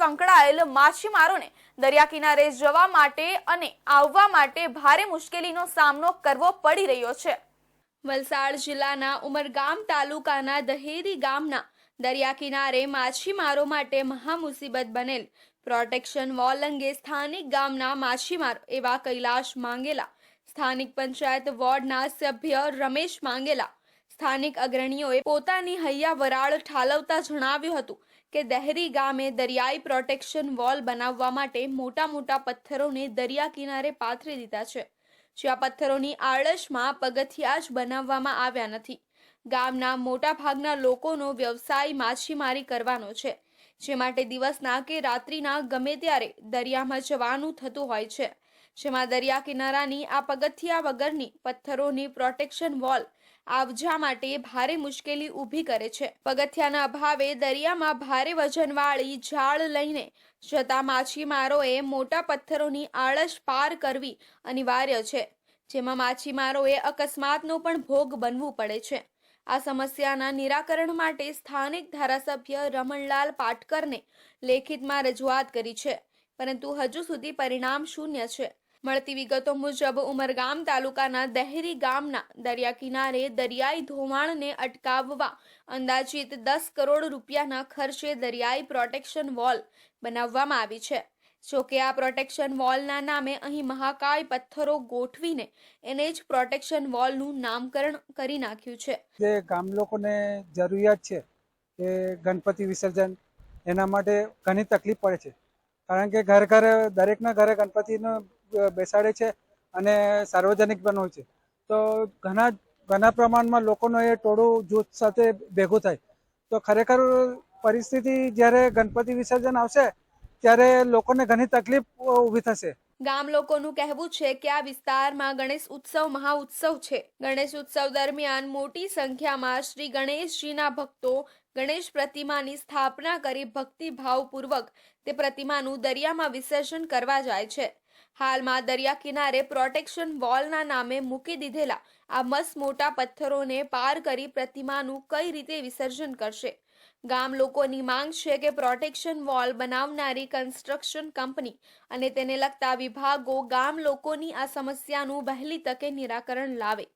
સંકળાયેલ માછીમારોને દરિયા કિનારે જવા માટે અને આવવા માટે ભારે મુશ્કેલીનો સામનો કરવો પડી રહ્યો છે. વલસાડ જિલ્લાના ઉમરગામ તાલુકાના દહેરી ગામના દરિયા કિનારે માછીમારો માટે મહામુસીબત બનેલ. પ્રોટેક્શન વોલ અંગે સ્થાનિક ગામના માછીમારો એવા કૈલાશ માંગેલા. સ્થાનિક પંચાયત વોર્ડના સભ્ય રમેશ માંગેલા. સ્થાનિક અગ્રણીઓએ પોતાની હૈયા વરાળ ઠાલવતા જણાવ્યું હતું કે દહેરી ગામે દરિયાઈ પ્રોટેક્શન વોલ બનાવવા માટે મોટા મોટા પથ્થરોને દરિયા કિનારે પાથરી દીધા છે જ્યાં પથ્થરોની આળસમાં પગથિયા જ બનાવવામાં આવ્યા નથી. ગામના મોટા ભાગના લોકોનો વ્યવસાય માછીમારી કરવાનો છે, જે માટે દિવસના કે રાત્રિના ગમે ત્યારે દરિયામાં જવાનું થતું હોય છે. જેમાં દરિયા કિનારાની આ પગથિયા વગરની પથ્થરોની પ્રોટેક્શન વોલ આવજા માટે ભારે મુશ્કેલી ઊભી કરે છે. પગથિયાના અભાવે દરિયામાં ભારે વજનવાળી જાળ લઈને જતા માછીમારોએ મોટા પથ્થરોની આળસ પાર કરવી અનિવાર્ય છે, જેમાં માછીમારોએ અકસ્માતનો પણ ભોગ બનવું પડે છે. આ સમસ્યાના નિરાકરણ માટે સ્થાનિક ધારાસભ્ય રમણલાલ પાટકરને લેખિતમાં રજૂઆત કરી છે, પરંતુ હજુ સુધી પરિણામ શૂન્ય છે. મળતી વિગતો મુજબ, ઉમરગામ તાલુકાના દહેરી ગામના દરિયા કિનારે દરિયાઈ ધોવાણને અટકાવવા અંદાજિત દસ કરોડ રૂપિયાના ખર્ચે દરિયાઈ પ્રોટેક્શન વોલ બનાવવામાં આવી છે. જોકે આ પ્રોટેક્શન વોલના નામે અહીં મહાકાય પથ્થરો ગોઠવીને એને જ પ્રોટેક્શન વોલનું નામકરણ કરી નાખ્યું છે. જે ગામ લોકોને જરૂરિયાત છે કે ગણપતિ વિસર્જન, એના માટે ઘણી તકલીફ પડે છે. કારણ કે ઘર ઘર, દરેકના ઘરે ગણપતિનો બેસાડે છે અને સાર્વજનિક પણ હોય છે. તો ઘણા ઘણા પ્રમાણમાં લોકોનો એ ટોળું જૂથ સાથે ભેગું થાય. તો ખરેખર પરિસ્થિતિ જ્યારે ગણપતિ વિસર્જન આવશે, ત્યારે લોકોને ઘણી તકલીફ ઊભી થશે. ગામ લોકોનું કહેવું છે કે આ વિસ્તારમાં ગણેશ ઉત્સવ મહાઉત્સવ છે. ગણેશ ઉત્સવ દરમિયાન મોટી સંખ્યામાં શ્રી ગણેશજીના ભક્તો ગણેશ પ્રતિમાની સ્થાપના કરી ભક્તિભાવપૂર્વક તે પ્રતિમાનું દરિયામાં વિસર્જન કરવા જાય છે. હાલમાં દરિયા કિનારે પ્રોટેક્શન વોલના નામે મૂકી દીધેલા આ મસ મોટા પથ્થરોને પાર કરી પ્રતિમાનું કઈ રીતે વિસર્જન કરશે? ગામ લોકોની માંગ છે કે પ્રોટેક્શન વોલ બનાવનારી કન્સ્ટ્રક્શન કંપની અને તેને લગતા વિભાગો ગામ લોકોની આ સમસ્યાનું વહેલી તકે નિરાકરણ લાવે.